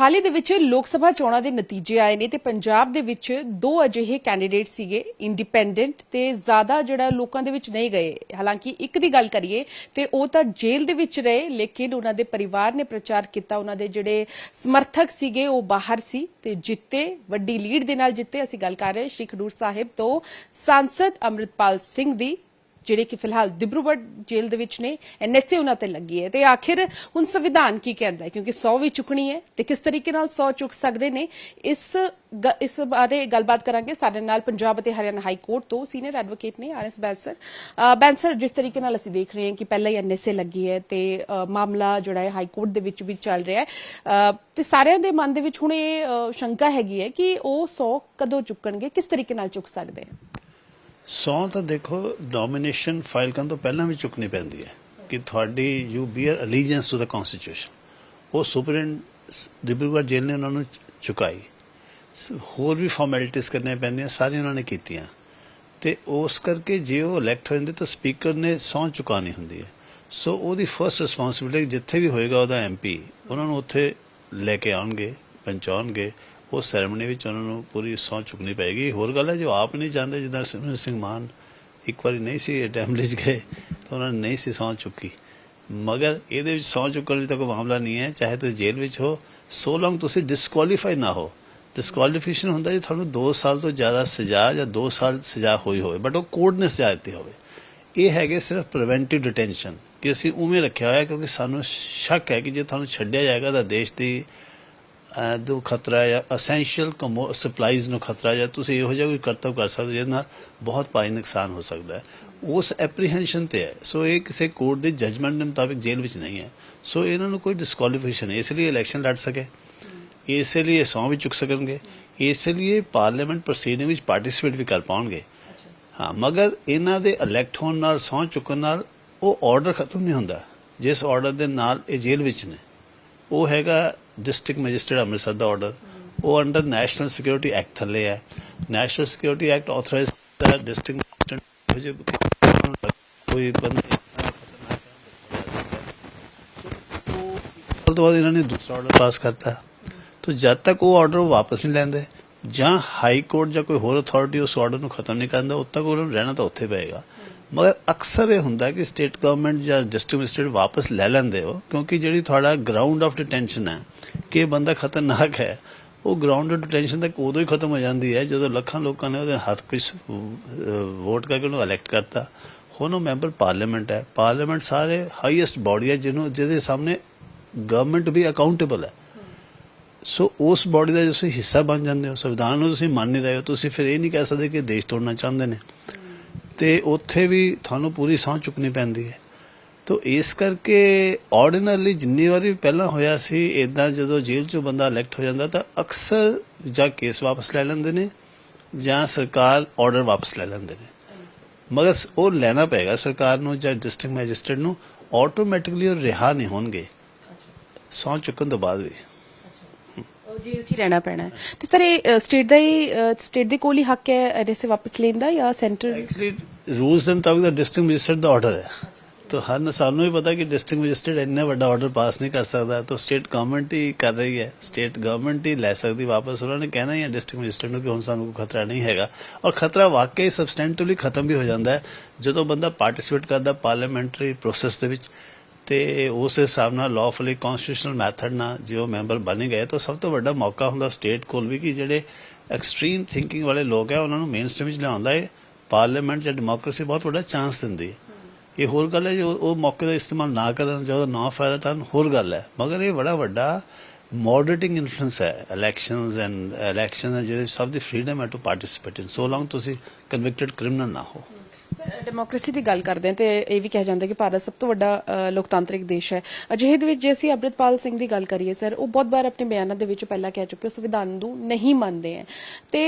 ਹਾਲ ਹੀ ਦੇ ਵਿੱਚ ਲੋਕ ਸਭਾ ਚੋਣਾਂ ਦੇ ਨਤੀਜੇ ਆਏ ਨੇ ਤੇ ਪੰਜਾਬ ਦੇ ਵਿੱਚ ਦੋ ਅਜਿਹੇ ਕੈਂਡੀਡੇਟ ਸੀਗੇ ਇੰਡੀਪੈਂਡੈਂਟ ਤੇ ਜ਼ਿਆਦਾ ਜਿਹੜਾ ਲੋਕਾਂ ਦੇ ਵਿੱਚ ਨਹੀਂ ਗਏ। ਹਾਲਾਂਕਿ ਇੱਕ ਦੀ ਗੱਲ ਕਰੀਏ ਤੇ ਉਹ ਤਾਂ ਜੇਲ੍ਹ ਦੇ ਵਿੱਚ ਰਹੇ, ਲੇਕਿਨ ਉਹਨਾਂ ਦੇ ਪਰਿਵਾਰ ਨੇ ਪ੍ਰਚਾਰ ਕੀਤਾ, ਉਹਨਾਂ ਦੇ ਜਿਹੜੇ ਸਮਰਥਕ ਸੀਗੇ ਉਹ ਬਾਹਰ ਸੀ ਤੇ ਜਿੱਤੇ, ਵੱਡੀ ਲੀਡ ਦੇ ਨਾਲ ਜਿੱਤੇ। ਅਸੀਂ ਗੱਲ ਕਰ ਰਹੇ ਸ਼੍ਰੀ ਖਡੂਰ ਸਾਹਿਬ ਤੋਂ ਸਾਂਸਦ ਅੰਮ੍ਰਿਤਪਾਲ ਸਿੰਘ ਦੀ। ਜਿਹੜੇ ਕਿ ਫਿਲਹਾਲ ਦਿਬਰੂਗੜ੍ਹ ਜੇਲ੍ਹ ਦੇ ਵਿੱਚ ਨੇ ਐਨਐਸਏ ਉਹਨਾਂ ਤੇ ਲੱਗੀ ਹੈ। ਤੇ ਆਖਿਰ ਹੁਣ ਸੰਵਿਧਾਨ ਕੀ ਕਹਿੰਦਾ ਹੈ? ਕਿਉਂਕਿ 100 ਵੀ ਚੁੱਕਣੀ ਹੈ ਤੇ ਕਿਸ ਤਰੀਕੇ ਨਾਲ 100 ਚੁੱਕ ਸਕਦੇ ਨੇ? ਇਸ ਇਸ ਬਾਰੇ ਗੱਲਬਾਤ ਕਰਾਂਗੇ ਸਾਡੇ ਨਾਲ ਪੰਜਾਬ ਅਤੇ ਹਰਿਆਣਾ ਹਾਈ ਕੋਰਟ ਤੋਂ ਸੀਨੀਅਰ ਐਡਵੋਕੇਟ ਨੇ ਆਰਐਸ ਬੈਂਸਰ। ਅ, ਬੈਂਸਰ ਜਿਸ ਤਰੀਕੇ ਨਾਲ ਅਸੀਂ ਦੇਖ ਰਹੇ ਹਾਂ ਕਿ ਪਹਿਲਾਂ ਹੀ ਐਨਐਸਏ ਲੱਗੀ ਹੈ ਤੇ ਮਾਮਲਾ ਜਿਹੜਾ ਹੈ ਹਾਈ ਕੋਰਟ ਦੇ ਵਿੱਚ ਵੀ ਚੱਲ ਰਿਹਾ ਹੈ। ਤੇ ਸਾਰਿਆਂ ਦੇ ਮਨ ਦੇ ਵਿੱਚ ਹੁਣ ਇਹ ਸ਼ੰਕਾ ਹੈਗੀ ਹੈ ਕਿ ਉਹ 100 ਕਦੋਂ ਚੁੱਕਣਗੇ? ਕਿਸ ਤਰੀਕੇ ਨਾਲ ਚੁੱਕ ਸਕਦੇ ਹਨ? ਸੌ ਤਾਂ ਦੇਖੋ ਨੋਮੀਨੇਸ਼ਨ ਫਾਈਲ ਕਰਨ ਤੋਂ ਪਹਿਲਾਂ ਵੀ ਚੁੱਕਣੀ ਪੈਂਦੀ ਹੈ ਕਿ ਤੁਹਾਡੀ you bear allegiance to the constitution ਉਹ ਸੁਪਰਡੈਂਟ ਡਿਬਰੂਗੜ੍ਹ ਜੇਲ੍ਹ ਨੇ ਉਹਨਾਂ ਨੂੰ ਚੁਕਾਈ। ਹੋਰ ਵੀ ਫਾਰਮੈਲਿਟੀਆਂ ਕਰਨੀਆਂ ਪੈਂਦੀਆਂ, ਸਾਰੀਆਂ ਉਹਨਾਂ ਨੇ ਕੀਤੀਆਂ। ਤੇ ਉਸ ਕਰਕੇ ਜੇ ਉਹ ਇਲੈਕਟ ਹੋ ਜਾਂਦੇ ਤਾਂ ਸਪੀਕਰ ਨੇ ਸਹੁੰ ਚੁਕਾਣੀ ਹੁੰਦੀ ਹੈ। ਸੋ ਉਹਦੀ ਫਰਸਟ ਰਿਸਪੌਂਸਿਬਿਲਟੀ ਜਿੱਥੇ ਵੀ ਹੋਏਗਾ ਉਹਦਾ ਐਮਪੀ ਉਹਨਾਂ ਨੂੰ ਉੱਥੇ ਲੈ ਕੇ ਆਉਣਗੇ, ਪਹੁੰਚਾਉਣਗੇ। ਉਹ ਸੈਰੇਮਨੀ ਵਿੱਚ ਉਹਨਾਂ ਨੂੰ ਪੂਰੀ ਸਹੁੰ ਚੁੱਕਣੀ ਪਏਗੀ ਹੋਰ ਗੱਲ ਹੈ, ਜੋ ਆਪ ਨਹੀਂ ਚਾਹੁੰਦੇ ਜਿੱਦਾਂ ਸਿਮਰਨ ਸਿੰਘ ਮਾਨ ਇੱਕ ਵਾਰੀ ਨਹੀਂ ਸੀ ਅਟੈਂਪਟ 'ਚ ਗਏ, ਤਾਂ ਉਹਨਾਂ ਨੇ ਨਹੀਂ ਸੀ ਸਹੁੰ ਚੁੱਕੀ। ਮਗਰ ਇਹਦੇ ਵਿੱਚ ਸਹੁੰ ਚੁੱਕਣ ਵਿੱਚ ਤਾਂ ਕੋਈ ਮਾਮਲਾ ਨਹੀਂ ਹੈ, ਚਾਹੇ ਤੁਸੀਂ ਜੇਲ੍ਹ ਵਿੱਚ ਹੋ ਸੋ ਲੌਂਗ ਤੁਸੀਂ ਡਿਸਕੁਆਲੀਫਾਈ ਨਾ ਹੋ। ਡਿਸਕੁਆਲੀਫਿਕੇਸ਼ਨ ਹੁੰਦਾ ਜੇ ਤੁਹਾਨੂੰ 2 ਸਾਲ ਤੋਂ ਜ਼ਿਆਦਾ ਸਜ਼ਾ ਜਾਂ 2 ਸਾਲ ਸਜ਼ਾ ਹੋਈ ਹੋਵੇ ਬਟ ਉਹ ਕੋਰਟ ਨੇ ਸਜ਼ਾ ਦਿੱਤੀ ਹੋਵੇ। ਇਹ ਹੈਗੇ ਸਿਰਫ ਪ੍ਰੀਵੈਂਟਿਵ ਡਿਟੈਂਸ਼ਨ ਕਿ ਅਸੀਂ ਉਵੇਂ ਰੱਖਿਆ ਹੋਇਆ, ਕਿਉਂਕਿ ਸਾਨੂੰ ਸ਼ੱਕ ਹੈ ਕਿ ਜੇ ਤੁਹਾਨੂੰ ਛੱਡਿਆ ਜਾਏਗਾ ਤਾਂ ਦੇਸ਼ ਦੀ ਅਹ, ਖਤਰਾ ਹੈ ਅਸੈਂਸ਼ੀਅਲ ਕਮੋ ਸਪਲਾਈਜ਼ ਨੂੰ ਖਤਰਾ ਜਾਂ ਤੁਸੀਂ ਇਹੋ ਜਿਹਾ ਕੋਈ ਕਰਤਵ ਕਰ ਸਕਦੇ ਹੋ ਜਿਹਦੇ ਨਾਲ ਬਹੁਤ ਭਾਰੀ ਨੁਕਸਾਨ ਹੋ ਸਕਦਾ ਹੈ। ਉਸ ਐਪਰੀਹੈਂਸ਼ਨ ਤੇ ਹੈ। ਸੋ ਇਹ ਕਿਸੇ ਕੋਰਟ ਦੇ ਜਜਮੈਂਟ ਦੇ ਮੁਤਾਬਿਕ ਜੇਲ੍ਹ ਵਿੱਚ ਨਹੀਂ ਹੈ। ਸੋ ਇਹਨਾਂ ਨੂੰ ਕੋਈ ਡਿਸਕੁਆਲੀਫਿਕੇਸ਼ਨ ਇਸ ਲਈ ਇਲੈਕਸ਼ਨ ਲੜ ਸਕੇ। ਇਸ ਲਈ ਇਹ ਸਹੁੰ ਵੀ ਚੁੱਕ ਸਕਣਗੇ। ਇਸ ਲਈ ਪਾਰਲੀਮੈਂਟ ਪ੍ਰੋਸੀਡਿੰਗ ਵਿੱਚ ਪਾਰਟਿਸਿਪੇਟ ਵੀ ਕਰ ਪਾਉਣਗੇ। ਹਾਂ ਮਗਰ ਇਹਨਾਂ ਦੇ ਇਲੈਕਟ ਹੋਣ ਨਾਲ ਸਹੁੰ ਚੁੱਕਣ ਨਾਲ ਉਹ ਆਰਡਰ ਖਤਮ ਨਹੀਂ ਹੁੰਦਾ। ਜਿਸ ਆਰਡਰ ਦੇ ਨਾਲ ਇਹ ਜੇਲ੍ਹ ਵਿੱਚ ਨੇ। ਉਹ ਹੈਗਾ ਡਿਸਟ੍ਰਿਕਟ ਮੈਜਿਸਟਰੇਟ ਅੰਮ੍ਰਿਤਸਰ ਦਾ ਆਰਡਰ ਉਹ ਅੰਡਰ ਨੈਸ਼ਨਲ ਸਿਕਿਉਰਿਟੀ ਐਕਟ ਥੱਲੇ ਹੈ। National security act authorise the district magistrate ਕੋਈ ਬੰਦਾ ਤੋਂ ਬਾਅਦ ਇਹਨਾਂ ਨੇ ਦੂਸਰਾ ਆਰਡਰ ਪਾਸ ਕਰਤਾ। ਤੋ ਜਦ ਤੱਕ ਉਹ ਆਰਡਰ ਵਾਪਸ ਨਹੀਂ ਲੈਂਦੇ, ਜਾਂ ਹਾਈ ਕੋਰਟ ਜਾਂ ਕੋਈ ਹੋਰ ਅਥਾਰਟੀ ਉਸ ਆਰਡਰ ਨੂੰ ਖਤਮ ਨਹੀਂ ਕਰਦਾ ਉਦ ਤੱਕ ਉਹਨਾਂ ਨੂੰ ਰਹਿਣਾ ਤਾਂ ਉੱਥੇ ਪਏਗਾ। ਮਗਰ ਅਕਸਰ ਇਹ ਹੁੰਦਾ ਕਿ ਸਟੇਟ ਗਵਰਨਮੈਂਟ ਜਾਂ ਡਿਸਟ੍ਰਿਕਟ ਮੈਜਿਸਟਰੇਟ ਵਾਪਸ ਲੈ ਲੈਂਦੇ ਹੋ, ਕਿਉਂਕਿ ਜਿਹੜੀ ਤੁਹਾਡਾ ਗਰਾਊਂਡ ਆਫ ਡਿਟੈਂਸ਼ਨ ਹੈ, ਕਿ ਬੰਦਾ ਖਤਰਨਾਕ ਹੈ, ਉਹ ਗਰਾਊਂਡ ਆਫ ਡਿਟੈਂਸ਼ਨ ਤੱਕ ਉਦੋਂ ਹੀ ਖਤਮ ਹੋ ਜਾਂਦੀ ਹੈ ਜਦੋਂ ਲੱਖਾਂ ਲੋਕਾਂ ਨੇ ਉਹਦੇ ਹੱਥ ਵਿੱਚ ਵੋਟ ਕਰਕੇ ਉਹਨੂੰ ਇਲੈਕਟ ਕਰਤਾ। ਹੁਣ ਉਹ ਮੈਂਬਰ ਪਾਰਲੀਮੈਂਟ ਹੈ। ਪਾਰਲੀਮੈਂਟ ਸਾਰੇ ਹਾਈਐਸਟ ਬਾਡੀ ਹੈ ਜਿਹਨੂੰ, ਜਿਹਦੇ ਸਾਹਮਣੇ ਗਵਰਨਮੈਂਟ ਵੀ ਅਕਾਊਂਟੇਬਲ ਹੈ। ਸੋ ਉਸ ਬਾਡੀ ਦਾ ਤੁਸੀਂ ਹਿੱਸਾ ਬਣ ਜਾਂਦੇ ਹੋ। ਸੰਵਿਧਾਨ ਨੂੰ ਤੁਸੀਂ ਮੰਨ ਨਹੀਂ ਰਹੇ ਹੋ। ਤੁਸੀਂ ਫਿਰ ਇਹ ਨਹੀਂ ਕਹਿ ਸਕਦੇ ਕਿ ਦੇਸ਼ ਤੋੜਨਾ ਚਾਹੁੰਦੇ ਨੇ। ਤੇ ਉੱਥੇ ਵੀ ਤੁਹਾਨੂੰ ਪੂਰੀ ਸਹੁੰ ਚੁੱਕਣੀ ਪੈਂਦੀ ਹੈ। ਤੋ ਇਸ ਕਰਕੇ ਆਰਡੀਨਰਲੀ ਜਿੰਨੀ ਵਾਰੀ ਪਹਿਲਾਂ ਹੋਇਆ ਸੀ ਇਦਾਂ ਜਦੋਂ ਜੇਲ੍ਹ ਚੋਂ ਬੰਦਾ ਇਲੈਕਟ ਹੋ ਜਾਂਦਾ ਤਾਂ ਅਕਸਰ ਜਾਂ ਕੇਸ ਵਾਪਸ ਲੈ ਲੈਂਦੇ ਨੇ ਜਾਂ ਸਰਕਾਰ ਆਰਡਰ ਵਾਪਸ ਲੈ ਲੈਂਦੇ ਨੇ। ਮਗਰ ਉਹ ਲੈਣਾ ਪਏਗਾ ਸਰਕਾਰ ਨੂੰ ਜਾਂ ਡਿਸਟ੍ਰਿਕਟ ਮੈਜਿਸਟਰੇਟ ਨੂੰ ਆਟੋਮੈਟਿਕਲੀ ਉਹ ਰਿਹਾ ਨਹੀਂ ਹੋਣਗੇ। ਸਹੁੰ ਚੁੱਕਣ ਤੋਂ ਬਾਅਦ ਵੀ। ਉਹ ਜੇਲ੍ਹ ਰਹਿਣਾ ਪੈਣਾ ਹੈ। ਤੇ ਸਰ, ਇਹ ਸਟੇਟ ਦਾ ਹੀ ਸਟੇਟ ਦੇ ਕੋਲ ਹੀ ਹੱਕ ਹੈ ਐਨਐਸਏ ਵਾਪਸ ਲੈਣ ਦਾ ਜਾਂ ਸੈਂਟਰ ਐਕਚੁਅਲੀ ਰੂਲਸ ਦੇ ਮੁਤਾਬਿਕ ਤਾਂ ਡਿਸਟ੍ਰਿਕਟ ਮੈਜਿਸਟਰੇਟ ਦਾ ਆਰਡਰ ਹੈ। ਤਾਂ ਹਰ, ਸਾਨੂੰ ਵੀ ਪਤਾ ਕਿ ਡਿਸਟ੍ਰਿਕਟ ਮੈਜਿਸਟਰੇਟ ਇੰਨਾ ਵੱਡਾ ਆਰਡਰ ਪਾਸ ਨਹੀਂ ਕਰ ਸਕਦਾ। ਤਾਂ ਸਟੇਟ ਗਵਰਨਮੈਂਟ ਹੀ ਕਰ ਰਹੀ ਹੈ। ਸਟੇਟ ਗਵਰਨਮੈਂਟ ਹੀ ਲੈ ਸਕਦੀ ਵਾਪਸ। ਉਹਨਾਂ ਨੇ ਕਹਿਣਾ ਹੀ ਹੈ ਡਿਸਟ੍ਰਿਕਟ ਮੈਜਿਸਟਰੇਟ ਨੂੰ ਕਿ ਹੁਣ ਸਾਨੂੰ ਕੋਈ ਖਤਰਾ ਨਹੀਂ ਹੈਗਾ। ਔਰ ਖਤਰਾ ਵਾਕਈ ਸਬਸਟੈਂਟਿਵਲੀ ਖਤਮ ਵੀ ਹੋ ਜਾਂਦਾ ਹੈ। ਜਦੋਂ ਬੰਦਾ ਪਾਰਟਿਸਿਪੇਟ ਕਰਦਾ ਪਾਰਲੀਮੈਂਟਰੀ ਪ੍ਰੋਸੈਸ ਦੇ ਵਿੱਚ ਤੇ ਉਸ ਹਿਸਾਬ ਨਾਲ ਲਾਫੁਲੀ ਕਨਸਟੀਟਿਊਸ਼ਨਲ ਮੈਥਡ ਨਾਲ ਜੇ ਉਹ ਮੈਂਬਰ ਬਣ ਗਏ, ਤਾਂ ਸਭ ਤੋਂ ਵੱਡਾ ਮੌਕਾ ਹੁੰਦਾ ਸਟੇਟ ਕੋਲ ਵੀ ਕਿ ਜਿਹੜੇ ਐਕਸਟ੍ਰੀਮ ਥਿੰਕਿੰਗ ਵਾਲੇ ਲੋਕ ਹੈ ਉਹਨਾਂ ਨੂੰ ਮੇਨ ਸਟ੍ਰੀਮ ਵਿੱਚ ਲਿਆਉਂਦਾ ਹੈ ਪਾਰਲੀਮੈਂਟ ਜਾਂ ਡੈਮੋਕ੍ਰੇਸੀ ਬਹੁਤ ਵੱਡਾ ਚਾਂਸ ਦਿੰਦੀ ਹੈ ਇਹ ਹੋਰ ਗੱਲ ਹੈ, ਜੋ ਉਹ ਮੌਕੇ ਦਾ ਇਸਤੇਮਾਲ ਨਾ ਕਰਨ, ਜਾਂ ਉਹਦਾ ਨਾ ਫਾਇਦਾ ਤਾਂ ਹੋਰ ਗੱਲ ਹੈ। ਮਗਰ ਇਹ ਬੜਾ ਵੱਡਾ ਮੋਡਰੇਟਿੰਗ ਇਨਫਲੂਐਂਸ ਹੈ ਇਲੈਕਸ਼ਨਸ ਐਂਡ ਇਲੈਕਸ਼ਨ ਜਿਹੜੇ ਸਭ ਦੀ ਫਰੀडम ਹੈ to participate in so long ਤੁਸੀਂ ਕਨਵਿਕਟਡ ਕ੍ਰਿਮੀਨਲ ਨਾ ਹੋ। ਡੈਮੋਕ੍ਰੇਸੀ ਦੀ ਗੱਲ ਕਰਦੇ ਹਾਂ ਤੇ ਇਹ ਵੀ ਕਿਹਾ ਜਾਂਦਾ ਕਿ ਭਾਰਤ ਸਭ ਤੋਂ ਵੱਡਾ ਅ, ਲੋਕਤਾਂਤਰਿਕ ਦੇਸ਼ ਹੈ। ਅਜਿਹੇ ਦੇ ਵਿੱਚ ਜੇ ਅਸੀਂ ਅੰਮ੍ਰਿਤਪਾਲ ਸਿੰਘ ਦੀ ਗੱਲ ਕਰੀਏ ਸਰ ਉਹ ਬਹੁਤ ਵਾਰ ਆਪਣੇ ਬਿਆਨਾਂ ਦੇ ਵਿੱਚ ਪਹਿਲਾਂ ਕਹਿ ਚੁੱਕੇ ਉਹ ਸੰਵਿਧਾਨ ਨੂੰ ਨਹੀਂ ਮੰਨਦੇ ਹੈ। ਤੇ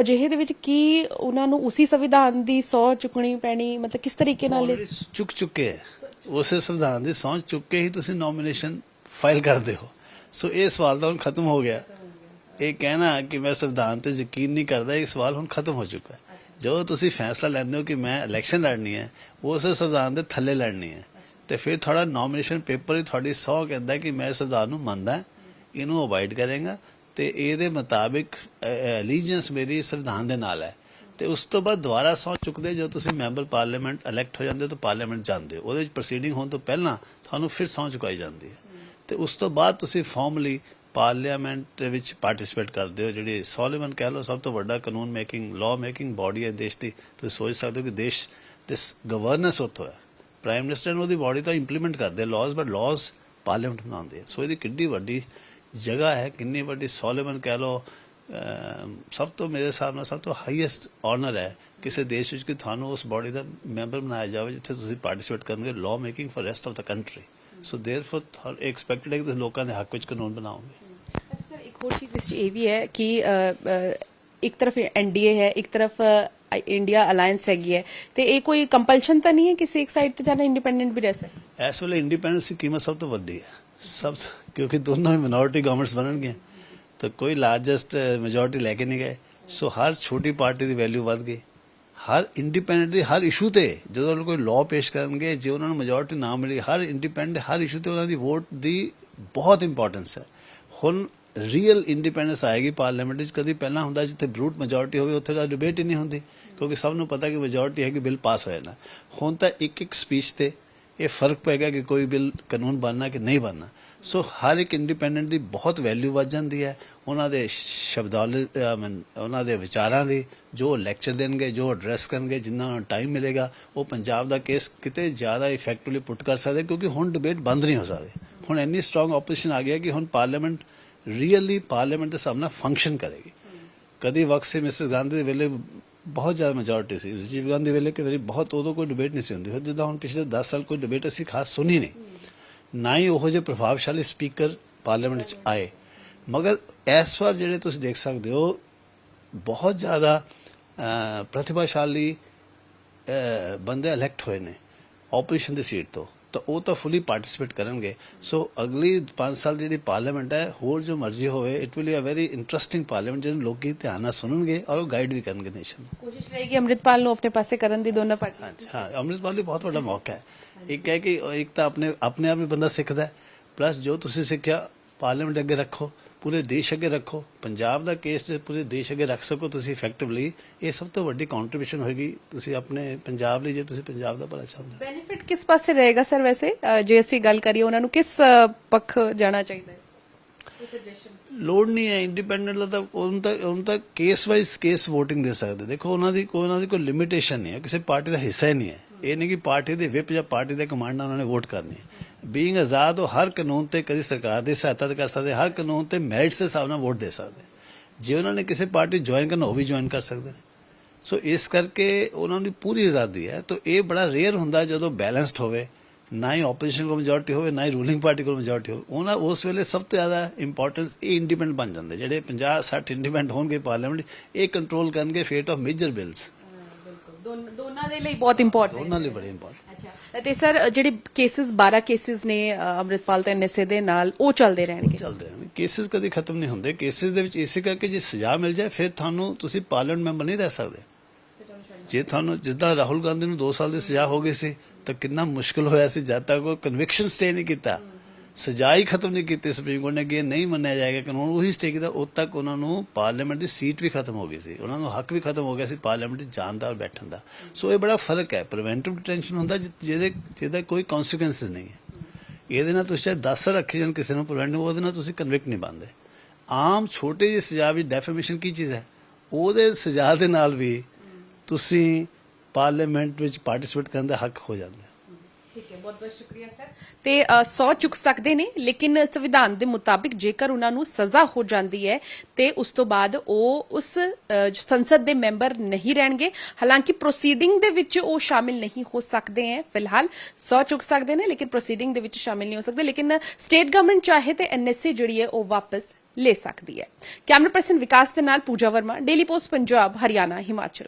ਅਜਿਹੇ ਦੇ ਵਿੱਚ ਕੀ ਉਹਨਾਂ ਨੂੰ ਉਸੇ ਸੰਵਿਧਾਨ ਦੀ ਸੌ ਚੁੱਕਣੀ ਪੈਣੀ ਮਤਲਬ ਕਿਸ ਤਰੀਕੇ ਨਾਲ Already ਚੁੱਕ ਚੁੱਕੇ ਹੈ। ਉਸੇ ਸੰਵਿਧਾਨ ਦੀ ਸਹੁੰ ਚੁੱਕ ਕੇ ਹੀ ਤੁਸੀਂ ਨੋਮੀਨੇਸ਼ਨ ਫਾਈਲ ਕਰਦੇ ਹੋ। ਸੋ ਇਹ ਸਵਾਲ ਤਾਂ ਹੁਣ ਖਤਮ ਹੋ ਗਿਆ। ਇਹ ਕਹਿਣਾ ਕਿ ਮੈਂ ਸੰਵਿਧਾਨ ਤੇ ਯਕੀਨ ਨਹੀਂ ਕਰਦਾ ਇਹ ਸਵਾਲ ਹੁਣ ਖਤਮ ਹੋ ਚੁੱਕਾ ਹੈ। ਜਦੋਂ ਤੁਸੀਂ ਫੈਸਲਾ ਲੈਂਦੇ ਹੋ ਕਿ ਮੈਂ ਇਲੈਕਸ਼ਨ ਲੜਨੀ ਹੈ, ਉਸ ਸੰਵਿਧਾਨ ਦੇ ਥੱਲੇ ਲੜਨੀ ਹੈ, ਤੇ ਫਿਰ ਤੁਹਾਡਾ ਨੋਮੀਨੇਸ਼ਨ ਪੇਪਰ ਹੀ ਤੁਹਾਡੀ ਸਹੁੰ ਕਹਿੰਦਾ ਕਿ ਮੈਂ ਸੰਵਿਧਾਨ ਨੂੰ ਮੰਨਦਾ, ਇਹਨੂੰ ਅਵਾਇਡ ਕਰੇਗਾ, ਤੇ ਇਹਦੇ ਮੁਤਾਬਿਕ ਅਲੀਜੀਅੰਸ ਮੇਰੀ ਸੰਵਿਧਾਨ ਦੇ ਨਾਲ ਹੈ। ਤੇ ਉਸ ਤੋਂ ਬਾਅਦ ਦੁਬਾਰਾ ਸਹੁੰ ਚੁੱਕਦੇ ਜਦੋਂ ਤੁਸੀਂ ਮੈਂਬਰ ਪਾਰਲੀਮੈਂਟ ਇਲੈਕਟ ਹੋ ਜਾਂਦੇ ਹੋ, ਤਾਂ ਪਾਰਲੀਮੈਂਟ ਜਾਂਦੇ ਹੋ। ਉਹਦੇ ਵਿੱਚ ਪ੍ਰੋਸੀਡਿੰਗ ਹੋਣ ਤੋਂ ਪਹਿਲਾਂ ਤੁਹਾਨੂੰ ਫਿਰ ਸਹੁੰ ਚੁਕਾਈ ਜਾਂਦੀ ਹੈ। ਤੇ ਉਸ ਤੋਂ ਬਾਅਦ ਤੁਸੀਂ ਫਾਰਮਲੀ ਪਾਰਲੀਮੈਂਟ ਦੇ ਵਿੱਚ ਪਾਰਟਿਸਿਪੇਟ ਕਰਦੇ ਹੋ, ਜਿਹੜੀ ਸੋਲੀਮਨ ਕਹਿ ਲੋ ਸਭ ਤੋਂ ਵੱਡਾ ਕਾਨੂੰਨ ਮੇਕਿੰਗ ਲਾਅ ਮੇਕਿੰਗ ਬਾਡੀ ਹੈ ਦੇਸ਼ ਦੀ। ਤੁਸੀਂ ਸੋਚ ਸਕਦੇ ਹੋ ਕਿ ਦੇਸ਼ ਤੇ ਗਵਰਨੈਂਸ ਉੱਥੋਂ ਹੈ। ਪ੍ਰਾਈਮ ਮਿਨਿਸਟਰ ਨੂੰ ਉਹਦੀ ਬਾਡੀ ਤਾਂ ਇੰਪਲੀਮੈਂਟ ਕਰਦੇ ਲਾਜ਼ ਬਟ ਲਾਜ਼ ਪਾਰਲੀਮੈਂਟ ਬਣਾਉਂਦੇ ਸੋ ਇਹਦੀ ਕਿੰਨੀ ਵੱਡੀ ਜਗ੍ਹਾ ਹੈ, ਕਿੰਨੀ ਵੱਡੀ ਸੋਲੀਮਨ ਕਹਿ ਲੋ ਸਭ ਤੋਂ ਮੇਰੇ ਹਿਸਾਬ ਨਾਲ ਸਭ ਤੋਂ ਹਾਈਐਸਟ ਆਨਰ ਹੈ ਕਿਸੇ ਦੇਸ਼ ਵਿੱਚ ਕਿ ਤੁਹਾਨੂੰ ਉਸ ਬਾਡੀ ਦਾ ਮੈਂਬਰ ਬਣਾਇਆ ਜਾਵੇ, ਜਿੱਥੇ ਤੁਸੀਂ ਪਾਰਟਿਸਿਪੇਟ ਕਰਨਗੇ law making for rest of the country so therefore expected ਹੈ ਕਿ ਤੁਸੀਂ ਲੋਕਾਂ ਦੇ ਹੱਕ ਵਿੱਚ ਕਾਨੂੰਨ ਬਣਾਓਗੇ। ਇੱਕ ਹੋਰ ਚੀਜ਼ ਇਸ 'ਚ ਇਹ ਵੀ ਹੈ ਕਿ ਅ, ਅ, ਇੱਕ ਤਰਫ ਐਨਡੀਏ ਹੈ ਇੱਕ ਤਰਫ ਇੰਡੀਆ ਅਲਾਈਅੰਸ ਹੈਗੀ ਹੈ। ਤੇ ਇਹ ਕੋਈ ਕੰਪਲਸ਼ਨ ਤਾਂ ਨਹੀਂ ਹੈ ਕਿਸੇ ਇੱਕ ਸਾਈਡ ਤੇ ਜਾਣਾ ਇੰਡੀਪੈਂਡੈਂਟ ਵੀ ਰਹਿ ਸਕਦਾ? ਇਸ ਵੇਲੇ ਇੰਡੀਪੈਂਡੈਂਸ ਦੀ ਕੀਮਤ ਸਭ ਤੋਂ ਵੱਡੀ ਹੈ। ਸਭ ਕਿਉਂਕਿ ਦੋਨੋਂ ਹੀ ਮਿਨੋਰਿਟੀ ਗਵਰਨਮੈਂਟਸ ਬਣਨਗੀਆਂ। ਤਾਂ ਕੋਈ ਲਾਰਜੈਸਟ ਮੈਜੋਰਟੀ ਲੈ ਕੇ ਨਹੀਂ ਗਏ। ਸੋ ਹਰ ਛੋਟੀ ਪਾਰਟੀ ਦੀ ਵੈਲਿਊ ਵੱਧ ਗਈ। ਹਰ ਇੰਡੀਪੈਂਡੈਂਟ ਦੀ ਹਰ ਇਸ਼ੂ ਤੇ ਜਦੋਂ ਉਹ ਕੋਈ ਲਾਅ ਪੇਸ਼ ਕਰਨਗੇ ਜੇ ਉਹਨਾਂ ਨੂੰ ਮੈਜੋਰਟੀ ਨਾ ਮਿਲੀ ਹਰ ਇੰਡੀਪੈਂਡੈਂਟ ਹਰ ਇਸ਼ੂ ਤੇ ਉਹਨਾਂ ਦੀ ਵੋਟ ਦੀ ਬਹੁਤ ਇੰਪੋਰਟੈਂਸ ਹੈ। ਹੁਣ ਰੀਅਲ ਇੰਡੀਪੈਂਡੈਂਸ ਆਏਗੀ ਪਾਰਲੀਮੈਂਟ ਵਿੱਚ, ਕਦੀ ਪਹਿਲਾਂ ਹੁੰਦਾ ਜਿੱਥੇ ਬਰੂਟ ਮੈਜੋਰਟੀ ਹੋਵੇ, ਉੱਥੇ ਤਾਂ ਡਿਬੇਟ ਹੀ ਨਹੀਂ ਹੁੰਦੀ, ਕਿਉਂਕਿ ਸਭ ਨੂੰ ਪਤਾ ਕਿ ਮੈਜੋਰਟੀ ਹੈ ਕਿ ਬਿੱਲ ਪਾਸ ਹੋਇਆ ਨਾ। ਹੁਣ ਤਾਂ ਇੱਕ ਇੱਕ ਸਪੀਚ ਤੇ ਇਹ ਫ਼ਰਕ ਪੈਗਾ ਕਿ ਕੋਈ ਬਿੱਲ ਕਾਨੂੰਨ ਬਣਨਾ ਕਿ ਨਹੀਂ ਬਣਨਾ। ਸੋ ਹਰ ਇੱਕ ਇੰਡੀਪੈਂਡੈਂਟ ਦੀ ਬਹੁਤ ਵੈਲਿਊ ਵੱਧ ਜਾਂਦੀ ਹੈ। ਉਹਨਾਂ ਦੇ ਸ਼ਬਦਾਵਲੀ ਉਹਨਾਂ ਦੇ ਵਿਚਾਰਾਂ ਦੀ, ਜੋ ਲੈਕਚਰ ਦੇਣਗੇ, ਜੋ ਐਡਰੈਸ ਕਰਨਗੇ, ਜਿੰਨਾ ਨੂੰ ਟਾਈਮ ਮਿਲੇਗਾ, ਉਹ ਪੰਜਾਬ ਦਾ ਕੇਸ ਕਿਤੇ ਜ਼ਿਆਦਾ ਇਫੈਕਟਿਵਲੀ ਪੁੱਟ ਕਰ ਸਕਦੇ, ਕਿਉਂਕਿ ਹੁਣ ਡਿਬੇਟ ਬੰਦ ਨਹੀਂ ਹੋ ਸਕਦੀ। ਹੁਣ ਇੰਨੀ ਸਟਰੋਂਗ ਆਪੋਜੀਸ਼ਨ ਆ ਗਿਆ ਕਿ ਹੁਣ ਪਾਰਲੀਮੈਂਟ ਰੀਅਲੀ ਪਾਰਲੀਮੈਂਟ ਦੇ ਸਾਹਮਣੇ ਫੰਕਸ਼ਨ ਕਰੇਗੀ। ਕਦੀ ਵਕਤ ਸੀ ਮਿਸਿਸ ਗਾਂਧੀ ਦੇ ਵੇਲੇ ਬਹੁਤ ਜ਼ਿਆਦਾ ਮੈਜੋਰਟੀ ਸੀ। ਰਾਜੀਵ ਗਾਂਧੀ ਵੇਲੇ ਕਿ ਵਾਰੀ ਬਹੁਤ ਉਦੋਂ ਕੋਈ ਡਿਬੇਟ ਨਹੀਂ ਸੀ ਹੁੰਦੀ। ਫਿਰ ਜਿੱਦਾਂ ਹੁਣ ਪਿਛਲੇ 10 ਸਾਲ ਕੋਈ ਡਿਬੇਟ ਅਸੀਂ ਖਾਸ ਸੁਣੀ ਨਹੀਂ। ਨਾ ਹੀ ਉਹੋ ਜਿਹੇ ਪ੍ਰਭਾਵਸ਼ਾਲੀ ਸਪੀਕਰ ਪਾਰਲੀਮੈਂਟ 'ਚ ਆਏ। ਮਗਰ ਇਸ ਵਾਰ ਜਿਹੜੇ ਤੁਸੀਂ ਦੇਖ ਸਕਦੇ ਹੋ, ਬਹੁਤ ਜ਼ਿਆਦਾ ਪ੍ਰਤਿਭਾਸ਼ਾਲੀ ਬੰਦੇ ਇਲੈਕਟ ਹੋਏ ਨੇ। ਆਪੋਜੀਸ਼ਨ ਦੀ ਸੀਟ ਤੋਂ। ਤਾਂ ਉਹ ਤਾਂ ਫੁੱਲੀ ਪਾਰਟਿਸਿਪੇਟ ਕਰਨਗੇ। ਸੋ ਅਗਲੀ 5 ਸਾਲ ਜਿਹੜੀ ਪਾਰਲੀਮੈਂਟ ਹੈ ਹੋਰ ਜੋ ਮਰਜ਼ੀ ਹੋਵੇ it will be a very interesting parliament ਜਿਹਨੂੰ ਲੋਕੀ ਧਿਆਨ ਨਾਲ ਸੁਣਨਗੇ ਔਰ ਉਹ ਗਾਈਡ ਵੀ ਕਰਨਗੇ ਨੇਸ਼ਨ ਨੂੰ। ਕੋਸ਼ਿਸ਼ ਰਹੇਗੀ ਅੰਮ੍ਰਿਤਪਾਲ ਨੂੰ ਆਪਣੇ ਪਾਸੇ ਕਰਨ ਦੀ ਦੋਨਾਂ ਪਾਰਟੀਆਂ ਹਾਂ ਅੰਮ੍ਰਿਤਪਾਲ ਲਈ ਬਹੁਤ ਵੱਡਾ ਮੌਕਾ ਹੈ। ਇੱਕ ਹੈ ਕਿ ਇੱਕ ਤਾਂ ਆਪਣੇ ਆਪਣੇ ਆਪ ਹੀ ਬੰਦਾ ਸਿੱਖਦਾ ਹੈ। ਪਲੱਸ ਜੋ ਤੁਸੀਂ ਸਿੱਖਿਆ ਪਾਰਲੀਮੈਂਟ ਅੱਗੇ ਰੱਖੋ। ਪੂਰੇ ਦੇਸ਼ ਅੱਗੇ ਰੱਖੋ। ਪੰਜਾਬ ਦਾ ਕੇਸ ਜੇ ਪੂਰੇ ਦੇਸ਼ ਅੱਗੇ ਰੱਖ ਸਕੋ ਤੁਸੀਂ ਇਫੈਕਟਿਵਲੀ ਇਹ ਸਭ ਤੋਂ ਵੱਡੀ ਕੰਟਰੀਬਿਊਸ਼ਨ ਹੋਏਗੀ। ਤੁਸੀਂ ਆਪਣੇ ਪੰਜਾਬ ਲਈ ਜੇ ਤੁਸੀਂ ਪੰਜਾਬ ਦਾ ਭਲਾ ਚਾਹੁੰਦੇ ਹੋ। ਬੈਨੀਫਿਟ ਕਿਸ ਪਾਸੇ ਰਹੇਗਾ ਸਰ ਵੈਸੇ? ਜੇ ਅਸੀਂ ਗੱਲ ਕਰੀਏ ਉਹਨਾਂ ਨੂੰ ਕਿਸ ਪੱਖ ਜਾਣਾ ਚਾਹੀਦਾ ਹੈ? ਲੋੜ ਨਹੀਂ ਹੈ ਇੰਡੀਪੈਂਡੈਂਟ ਦਾ ਤਾਂ ਉਹਨਾਂ ਤਾਂ ਉਹਨਾਂ ਤਾਂ ਕੇਸ ਵਾਈਜ਼ ਕੇਸ VOTING ਦੇ ਸਕਦੇ। ਦੇਖੋ ਉਹਨਾਂ ਦੀ ਕੋਈ ਉਹਨਾਂ ਦੀ ਕੋਈ ਲਿਮਿਟੇਸ਼ਨ ਨਹੀਂ ਹੈ ਕਿਸੇ ਪਾਰਟੀ ਦਾ ਹਿੱਸਾ ਹੀ ਨਹੀਂ ਹੈ। ਇਹ ਨਹੀਂ ਕਿ ਪਾਰਟੀ ਦੇ ਵਿਪ ਜਾਂ ਪਾਰਟੀ ਦੇ ਕਮਾਂਡ ਨਾਲ ਉਹਨਾਂ ਨੇ ਵੋਟ ਕਰਨੀ ਹੈ। ਬੀਇੰਗ ਆਜ਼ਾਦ ਉਹ ਹਰ ਕਾਨੂੰਨ ਤੇ ਕਦੀ ਸਰਕਾਰ ਦੀ ਸਹਾਇਤਾ ਤੇ ਕਰ ਸਕਦੇ, ਹਰ ਕਾਨੂੰਨ ਤੇ ਮੈਰਿਟਸ ਦੇ ਹਿਸਾਬ ਨਾਲ ਵੋਟ ਦੇ ਸਕਦੇ। ਜੇ ਉਹਨਾਂ ਨੇ ਕਿਸੇ ਪਾਰਟੀ ਜੁਆਇਨ ਕਰਨਾ, ਉਹ ਵੀ ਜੁਆਇਨ ਕਰ ਸਕਦੇ ਨੇ। ਸੋ ਇਸ ਕਰਕੇ ਉਹਨਾਂ ਦੀ ਪੂਰੀ ਆਜ਼ਾਦੀ ਹੈ। ਤਾਂ ਇਹ ਬੜਾ ਰੇਅਰ ਹੁੰਦਾ ਜਦੋਂ ਬੈਲੈਂਸਡ ਹੋਵੇ, ਨਾ ਹੀ ਆਪੋਜੀਸ਼ਨ ਕੋਲ ਮੈਜੋਰਟੀ ਹੋਵੇ, ਨਾ ਹੀ ਰੂਲਿੰਗ ਪਾਰਟੀ ਕੋਲ ਮੈਜੋਰਟੀ ਹੋਵੇ। ਉਹਨਾਂ ਉਸ ਵੇਲੇ ਸਭ ਤੋਂ ਜ਼ਿਆਦਾ ਇੰਪੋਰਟੈਂਸ ਇਹ ਇੰਡੀਪੈਂਡੈਂਟ ਬਣ ਜਾਂਦੇ। ਜਿਹੜੇ 50 60 ਇੰਡੀਪੈਂਡੈਂਟ ਹੋਣਗੇ ਪਾਰਲੀਮੈਂਟ ਇਹ ਕੰਟਰੋਲ ਕਰਨਗੇ ਫੇਟ ਆਫ ਮੇਜਰ ਬਿਲਸ ਬਿਲਕੁਲ ਦੋਨਾਂ ਦੇ ਲਈ ਬਹੁਤ ਇੰਪੋਰਟੈਂਟ ਉਹਨਾਂ ਲਈ ਬੜੇ ਇੰਪੋਰਟੈਂਟ ਅੱਛਾ। ਤੇ ਸਰ ਜਿਹੜੇ ਕੇਸਿਸ 12 ਕੇਸਿਸ ਨੇ ਅ, ਅੰਮ੍ਰਿਤਪਾਲ ਤੇ ਨਸ਼ੇ ਦੇ ਨਾਲ ਉਹ ਚੱਲਦੇ ਰਹਿਣਗੇ? ਚੱਲਦੇ ਹਨ ਕੇਸਿਸ ਕਦੀ ਖਤਮ ਨਹੀਂ ਹੁੰਦੇ। ਕੇਸਿਸ ਦੇ ਵਿੱਚ ਇਸੇ ਕਰਕੇ ਜੇ ਸਜ਼ਾ ਮਿਲ ਜਾਏ ਫਿਰ ਤੁਹਾਨੂੰ ਤੁਸੀਂ ਪਾਰਲੀਮੈਂਟ ਮੈਂਬਰ ਨਹੀਂ ਰਹਿ ਸਕਦੇ। ਜੇ ਤੁਹਾਨੂੰ ਜਿੱਦਾਂ ਰਾਹੁਲ ਗਾਂਧੀ ਨੂੰ 2 ਸਾਲ ਦੀ ਸਜ਼ਾ ਹੋ ਗਈ ਸੀ ਤਾਂ ਕਿੰਨਾ ਮੁਸ਼ਕਲ ਹੋਇਆ ਸੀ ਜਦ ਤੱਕ ਉਹ ਕਨਵਿਕਸ਼ਨ ਸਟੇ ਨਹੀਂ ਕੀਤਾ। ਸਜ਼ਾ ਹੀ ਖਤਮ ਨਹੀਂ ਕੀਤੀ, ਸੁਪਰੀਮ ਕੋਰਟ ਨੇ ਕਿ ਨਹੀਂ ਮੰਨਿਆ ਜਾਏਗਾ, ਕਾਨੂੰਨ ਉਹੀ ਸਟੇ ਕੀਤਾ ਉਦ ਤੱਕ ਉਹਨਾਂ ਨੂੰ ਪਾਰਲੀਮੈਂਟ ਦੀ ਸੀਟ ਵੀ ਖਤਮ ਹੋ ਗਈ ਸੀ। ਉਹਨਾਂ ਨੂੰ ਹੱਕ ਵੀ ਖਤਮ ਹੋ ਗਿਆ ਸੀ ਪਾਰਲੀਮੈਂਟ 'ਚ ਜਾਣ ਦਾ ਔਰ ਬੈਠਣ ਦਾ। ਸੋ ਇਹ ਬੜਾ ਫ਼ਰਕ ਹੈ ਪ੍ਰੀਵੈਂਟਿਵ ਡਿਟੈਂਸ਼ਨ ਹੁੰਦਾ ਜਿਹਦੇ, ਜਿਹਦਾ ਕੋਈ ਕਨਸੀਕੁਐਂਸਸ ਨਹੀਂ ਹੈ। ਇਹਦੇ ਨਾਲ ਤੁਸੀਂ ਚਾਹੇ 10 ਰੱਖੇ ਰੱਖੀ ਜਾਣ ਕਿਸੇ ਨੂੰ ਪ੍ਰੀਵੈਂਟਿਵ ਉਹਦੇ ਨਾਲ ਤੁਸੀਂ ਕਨਵਿਕਟ ਨਹੀਂ ਬੰਦੇ ਆਮ ਛੋਟੇ ਜਿਹੇ ਸਜ਼ਾ ਵੀ ਡੈਫੇਮੇਸ਼ਨ ਕੀ ਚੀਜ਼ ਹੈ? ਉਹਦੇ ਸਜ਼ਾ ਦੇ ਨਾਲ ਵੀ ਤੁਸੀਂ ਪਾਰਲੀਮੈਂਟ ਵਿੱਚ ਪਾਰਟਿਸਿਪੇਟ ਕਰਨ ਦਾ ਹੱਕ ਹੋ ਜਾਂਦਾ ਠੀਕ ਹੈ, ਬਹੁਤ ਬਹੁਤ ਸ਼ੁਕਰੀਆ ਸਰ। ਤੇ 100 ਚੁੱਕ ਸਕਦੇ ਨੇ, ਲੇਕਿਨ ਸੰਵਿਧਾਨ ਦੇ ਮੁਤਾਬਿਕ ਜੇਕਰ ਉਹਨਾਂ ਨੂੰ ਸਜ਼ਾ ਹੋ ਜਾਂਦੀ ਹੈ, ਤੇ ਉਸ ਤੋਂ ਬਾਅਦ ਉਹ ਉਸ ਸੰਸਦ ਦੇ ਮੈਂਬਰ ਨਹੀਂ ਰਹਿਣਗੇ। ਹਾਲਾਂਕਿ ਪ੍ਰੋਸੀਡਿੰਗ ਦੇ ਵਿੱਚ ਉਹ ਸ਼ਾਮਿਲ ਨਹੀਂ ਹੋ ਸਕਦੇ ਹੈ, ਫਿਲਹਾਲ 100 ਚੁੱਕ ਸਕਦੇ ਨੇ, ਲੇਕਿਨ ਪ੍ਰੋਸੀਡਿੰਗ ਦੇ ਵਿੱਚ ਸ਼ਾਮਿਲ ਨਹੀਂ ਹੋ ਸਕਦੇ। ਲੇਕਿਨ, ਸਟੇਟ ਗਵਰਨਮੈਂਟ ਚਾਹੇ ਤੇ ਐਨਐਸਏ ਜਿਹੜੀ ਹੈ, ਉਹ ਵਾਪਸ ਲੈ ਸਕਦੀ ਹੈ। ਕੈਮਰਾ ਪਰਸਨ ਵਿਕਾਸ ਦੇ ਨਾਲ ਪੂਜਾ ਵਰਮਾ, ਡੇਲੀ ਪੋਸਟ ਪੰਜਾਬ, ਹਰਿਆਣਾ, ਹਿਮਾਚਲ।